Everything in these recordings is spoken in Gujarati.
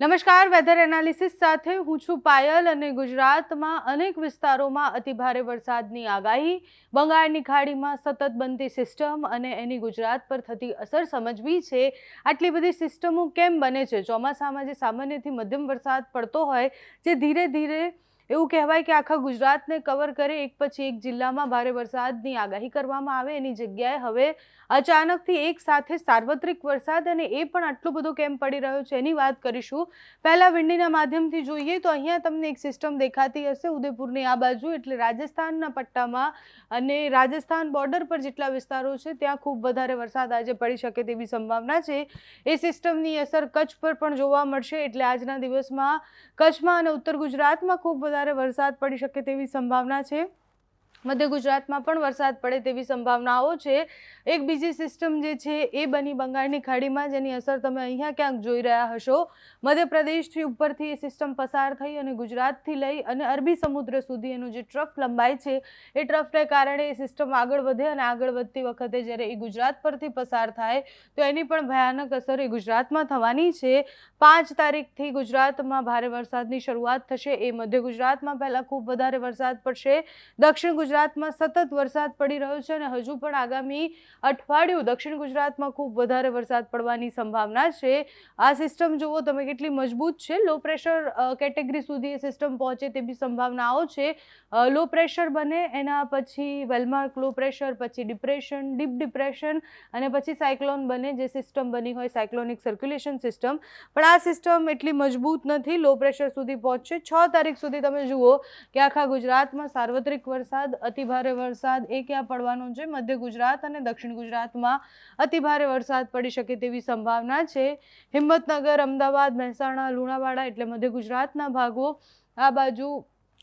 નમસ્કાર વેધર એનાલિસિસ સાથે હું છું પાયલ અને ગુજરાતમાં અનેક વિસ્તારોમાં અતિભારે વરસાદની આગાહી. બંગાળની ખાડીમાં સતત બનતી સિસ્ટમ અને એની ગુજરાત પર થતી અસર સમજવી છે. આટલી બધી સિસ્ટમો કેમ બને છે? ચોમાસામાં જે સામાન્યથી મધ્યમ વરસાદ પડતો હોય, જે ધીરે ધીરે એવું કહેવાય કે આખા ગુજરાતને કવર કરે એક પછી એક જિલ્લામાં ભારે વરસાદની આગાહી કરવામાં આવે એની જગ્યાએ હવે અચાનકથી એક સાથે સાર્વત્રિક વરસાદ અને એ પણ આટલો બધો કેમ પડી રહ્યો છે એની વાત કરીશું. પહેલાં વિંડીના માધ્યમથી જોઈએ તો અહીંયા તમને એક સિસ્ટમ દેખાતી હશે ઉદયપુરની આ બાજુ, એટલે રાજસ્થાનના પટ્ટામાં અને રાજસ્થાન બોર્ડર પર જેટલા વિસ્તારો છે ત્યાં ખૂબ વધારે વરસાદ આજે પડી શકે તેવી સંભાવના છે. એ સિસ્ટમની અસર કચ્છ પર પણ જોવા મળશે, એટલે આજના દિવસમાં કચ્છમાં અને ઉત્તર ગુજરાતમાં ખૂબ વધારે વરસાદ પડી શકે તેવી સંભાવના છે. મધ્ય ગુજરાતમાં પણ વરસાદ પડે તેવી સંભાવનાઓ છે. એક બીજી સિસ્ટમ જે છે એ બની બંગાળની ખાડીમાં, જેની અસર તમે અહીંયા ક્યાંક જોઈ રહ્યા હશો. મધ્યપ્રદેશથી ઉપરથી એ સિસ્ટમ પસાર થઈ અને ગુજરાતથી લઈ અને અરબી સમુદ્ર સુધી એનું જે ટ્રફ લંબાઈ છે, એ ટ્રફને કારણે એ સિસ્ટમ આગળ વધે અને આગળ વધતી વખતે જ્યારે એ ગુજરાત પરથી પસાર થાય, તો એની પણ ભયાનક અસર એ ગુજરાતમાં થવાની છે. પાંચ તારીખથી ગુજરાતમાં ભારે વરસાદની શરૂઆત થશે. એ મધ્ય ગુજરાતમાં પહેલાં ખૂબ વધારે વરસાદ પડશે. દક્ષિણ ગુજરાતમાં સતત વરસાદ પડી રહ્યો છે અને હજુ પણ આગામી અઠવાડિયું દક્ષિણ ગુજરાતમાં ખૂબ વધારે વરસાદ પડવાની સંભાવના છે. આ સિસ્ટમ જુઓ તમે કેટલી મજબૂત છે. લો પ્રેશર કેટેગરી સુધી એ સિસ્ટમ પહોંચે તેવી સંભાવનાઓ છે. લો પ્રેશર બને એના પછી વેલમાર્ક લો પ્રેશર પછી ડિપ્રેશન ડીપ ડિપ્રેશન અને પછી સાયક્લોન બને જે સિસ્ટમ બની હોય સાયક્લોનિક સર્ક્યુલેશન સિસ્ટમ પણ આ સિસ્ટમ એટલી મજબૂત નથી. લો પ્રેશર સુધી પહોંચશે. છ તારીખ સુધી તમે જુઓ કે આખા ગુજરાતમાં સાર્વત્રિક વરસાદ અતિભારે વરસાદ એ ક્યાં પડવાનો છે. મધ્ય ગુજરાત અને દક્ષિણ ગુજરાતમાં અતિભારે વરસાદ પડી શકે તેવી સંભાવના છે. હિંમતનગર, અમદાવાદ, મહેસાણા, લુણાવાડા એટલે મધ્ય ગુજરાતના ભાગો આ બાજુ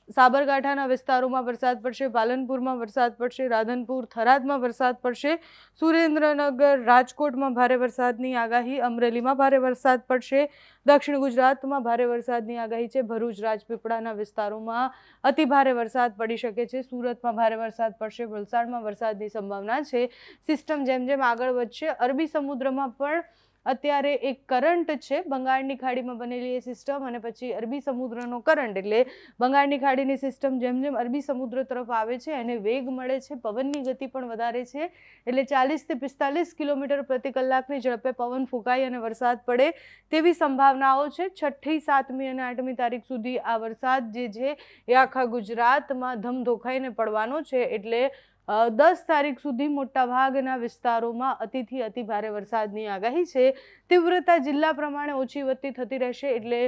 સાબરકાંઠાના વિસ્તારોમાં વરસાદ પડશે, પાલનપુરમાં વરસાદ પડશે, રાધનપુર, થરાદમાં વરસાદ પડશે, સુરેન્દ્રનગર, રાજકોટમાં ભારે વરસાદની આગાહી, અમરેલીમાં ભારે વરસાદ પડશે, દક્ષિણ ગુજરાતમાં ભારે વરસાદની આગાહી છે. ભરૂચ, રાજપીપળાના વિસ્તારોમાં અતિ ભારે વરસાદ પડી શકે છે. સુરતમાં ભારે વરસાદ પડશે, વલસાડમાં વરસાદની સંભાવના છે. સિસ્ટમ જેમ જેમ આગળ વધશે, અરબી સમુદ્રમાં પણ અત્યારે એક કરંટ છે, બંગાળની ખાડીમાં બનેલી એ સિસ્ટમ અને પછી અરબી સમુદ્રનો કરંટ. એટલે બંગાળની ખાડીની સિસ્ટમ જેમ જેમ અરબી સમુદ્ર તરફ આવે છે, એને વેગ મળે છે, પવનની ગતિ પણ વધારે છે. એટલે ચાલીસથી પિસ્તાલીસ કિલોમીટર પ્રતિ કલાકની ઝડપે પવન ફૂંકાય અને વરસાદ પડે તેવી સંભાવનાઓ છે. છઠ્ઠી, સાતમી અને આઠમી તારીખ સુધી આ વરસાદ જે છે એ આખા ગુજરાતમાં ધમધોખાઈને પડવાનો છે. એટલે દસ તારીખ સુધી મોટાભાગના વિસ્તારોમાં અતિથી અતિ ભારે વરસાદની આગાહી છે. તીવ્રતા જિલ્લા પ્રમાણે ઓછી વધતી થતી રહેશે એટલે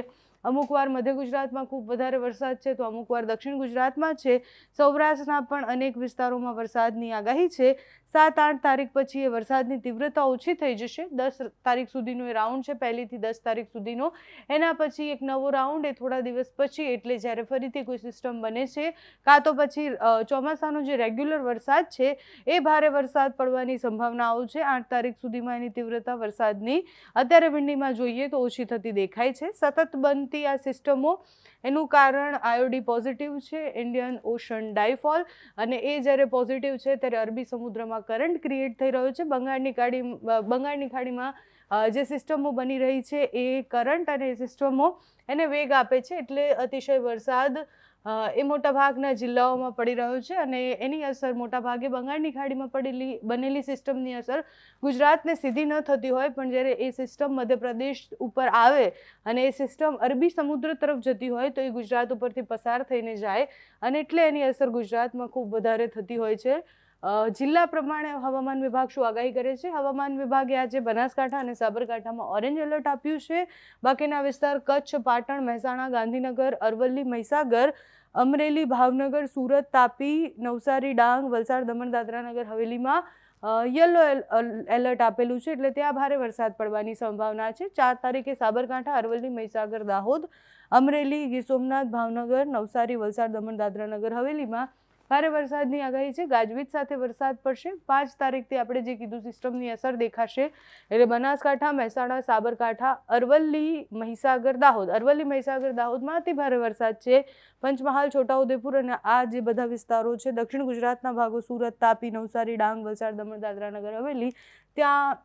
અમુક વાર મધ્ય ગુજરાતમાં ખૂબ વધારે વરસાદ છે તો અમુક વાર દક્ષિણ ગુજરાતમાં છે. સૌરાષ્ટ્રના પણ અનેક વિસ્તારોમાં વરસાદની આગાહી છે. સાત આઠ તારીખ પછી એ વરસાદની તીવ્રતા ઓછી થઈ જશે. દસ તારીખ સુધીનો એ રાઉન્ડ છે, પહેલીથી દસ તારીખ સુધીનો. એના પછી એક નવો રાઉન્ડ, એ થોડા દિવસ પછી, એટલે જ્યારે ફરીથી કોઈ સિસ્ટમ બને છે, કાં તો પછી ચોમાસાનો જે રેગ્યુલર વરસાદ છે, એ ભારે વરસાદ પડવાની સંભાવનાઓ છે. આઠ તારીખ સુધીમાં એની તીવ્રતા વરસાદની અત્યારે ભીંડીમાં જોઈએ તો ઓછી થતી દેખાય છે. સતત બનતી આ સિસ્ટમો, એનું કારણ આયોડી પોઝિટિવ છે, ઇન્ડિયન ઓશન ડાયફોલ, અને એ જ્યારે પોઝિટિવ છે, ત્યારે અરબી સમુદ્રમાં કરંટ ક્રિએટ થઈ રહ્યો છે. બંગાળની ખાડી બંગાળની ખાડીમાં જે સિસ્ટમો બની રહી છે એ કરંટ અને સિસ્ટમો એને વેગ આપે છે. એટલે અતિશય વરસાદ એ મોટાભાગના જિલ્લાઓમાં પડી રહ્યો છે અને એની અસર મોટાભાગે બંગાળની ખાડીમાં પડેલી, બનેલી સિસ્ટમની અસર ગુજરાતને સીધી ન થતી હોય. પણ જ્યારે એ સિસ્ટમ મધ્યપ્રદેશ ઉપર આવે અને એ સિસ્ટમ અરબી સમુદ્ર તરફ જતી હોય તો એ ગુજરાત ઉપરથી પસાર થઈને જાય અને એટલે એની અસર ગુજરાતમાં ખૂબ વધારે થતી હોય છે. જિલ્લા પ્રમાણે હવામાન વિભાગ શું આગાહી કરે છે? હવામાન વિભાગે આજે બનાસકાંઠા અને સાબરકાંઠામાં ઓરેન્જ એલર્ટ આપ્યું છે. બાકીના વિસ્તાર કચ્છ, પાટણ, મહેસાણા, ગાંધીનગર, અરવલ્લી, મહીસાગર, અમરેલી, ભાવનગર, સુરત, તાપી, નવસારી, ડાંગ, વલસાડ, દમણ, દાદરાનગર, હવેલીમાં યલો એલર્ટ આપેલું છે એટલે ત્યાં ભારે વરસાદ પડવાની સંભાવના છે. ચાર તારીખે સાબરકાંઠા, અરવલ્લી, મહીસાગર, દાહોદ, અમરેલી, ગીર સોમનાથ, ભાવનગર, નવસારી, વલસાડ, દમણ, દાદરાનગર, હવેલીમાં ભારે વરસાદની આગાહી છે. ગાજવીજ સાથે વરસાદ પડશે. પાંચ તારીખથી આપણે જે કીધું સિસ્ટમની અસર દેખાશે એટલે બનાસકાંઠા, મહેસાણા, સાબરકાંઠા, અરવલ્લી, મહીસાગર, દાહોદ. અરવલ્લી, મહીસાગર, દાહોદમાં અતિ ભારે વરસાદ છે. પંચમહાલ, છોટાઉદેપુર અને આ જે બધા વિસ્તારો છે, દક્ષિણ ગુજરાતના ભાગો સુરત, તાપી, નવસારી, ડાંગ, વલસાડ, દમણ, દાદરા નગર, હવેલી, ત્યાં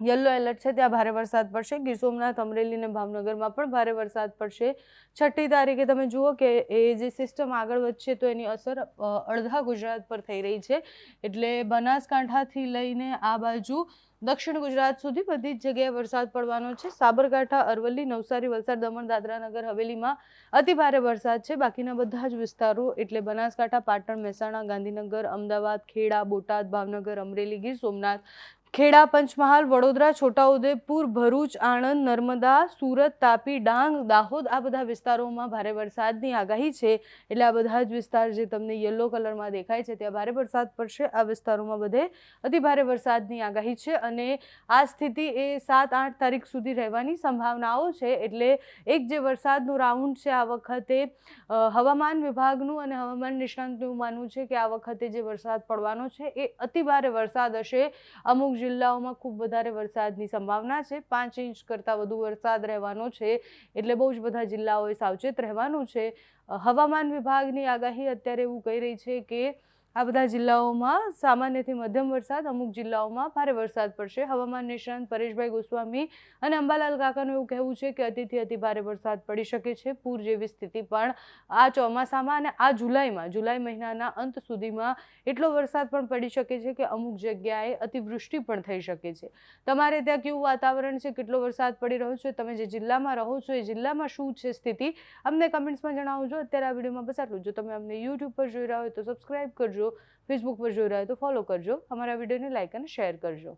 યલો એલર્ટ છે, ત્યાં ભારે વરસાદ પડશે. ગીર સોમનાથ, અમરેલી અને ભાવનગરમાં પણ ભારે વરસાદ પડશે. છઠ્ઠી તારીખે તમે જુઓ કે એ જે સિસ્ટમ આગળ વધશે તો એની અસર અડધા ગુજરાત પર થઈ રહી છે. એટલે બનાસકાંઠાથી લઈને આ બાજુ દક્ષિણ ગુજરાત સુધી બધી જ જગ્યાએ વરસાદ પડવાનો છે. સાબરકાંઠા, અરવલ્લી, નવસારી, વલસાડ, દમણ, દાદરા નગર, હવેલીમાં અતિ ભારે વરસાદ છે. બાકીના બધા જ વિસ્તારો એટલે બનાસકાંઠા, પાટણ, મહેસાણા, ગાંધીનગર, અમદાવાદ, ખેડા, બોટાદ, ભાવનગર, અમરેલી, ગીર સોમનાથ ખેડા પંચમહાલ, વડોદરા, છોટાઉદેપુર, ભરૂચ, આણંદ, નર્મદા, સુરત, તાપી, ડાંગ, દાહોદ આ બધા વિસ્તારોમાં ભારે વરસાદની આગાહી છે. એટલે આ બધા જ વિસ્તાર જે તમને યલો કલરમાં દેખાય છે, ત્યાં ભારે વરસાદ પડશે. આ વિસ્તારોમાં બધે અતિ ભારે વરસાદની આગાહી છે અને આ સ્થિતિ એ સાત આઠ તારીખ સુધી રહેવાની સંભાવનાઓ છે. એટલે એક જે વરસાદનું રાઉન્ડ છે આ વખતે હવામાન વિભાગનું અને હવામાન નિષ્ણાંતનું માનવું છે કે આ વખતે જે વરસાદ પડવાનો છે એ અતિ ભારે વરસાદ હશે. અમુક જિલ્લાઓમાં ખૂબ વધારે વરસાદની સંભાવના છે. પાંચ ઇંચ કરતાં વધુ વરસાદ રહેવાનો છે. એટલે બહુ જ બધા જિલ્લાઓએ સાવચેત રહેવાનું છે. હવામાન વિભાગની આગાહી અત્યારે એવું કહી રહી છે કે આ બધા જિલ્લાઓમાં, સામાન્યથી મધ્યમ વરસાદ, અમુક જિલ્લાઓમાં ભારે વરસાદ પડશે. હવામાન નિષ્ણાંત પરેશભાઈ ગોસ્વામી અને અંબાલાલ કાકાનું એવું કહેવું છે કે અતિથી અતિ ભારે વરસાદ પડી શકે છે. પૂર જેવી સ્થિતિ પણ આ ચોમાસામાં અને આ જુલાઈમાં, જુલાઈ મહિનાના અંત સુધીમાં એટલો વરસાદ પણ પડી શકે છે કે અમુક જગ્યાએ અતિવૃષ્ટિ પણ થઈ શકે છે. તમારે ત્યાં કેવું વાતાવરણ છે? કેટલો વરસાદ પડી રહ્યો છે? તમે જે જિલ્લામાં રહો છો, એ જિલ્લામાં શું છે સ્થિતિ? અમને કમેન્ટ્સમાં જણાવજો. અત્યારે આ વિડીયોમાં બસ આટલું જો. તમે અમને યુટ્યુબ પર જોઈ રહ્યા હોય તો સબસ્ક્રાઇબ કરજો ફેસબુક પર જોઈ રહ્યા હોય તો ફોલો કરજો. અમારા વિડીયોને લાઇક અને શેર કરજો.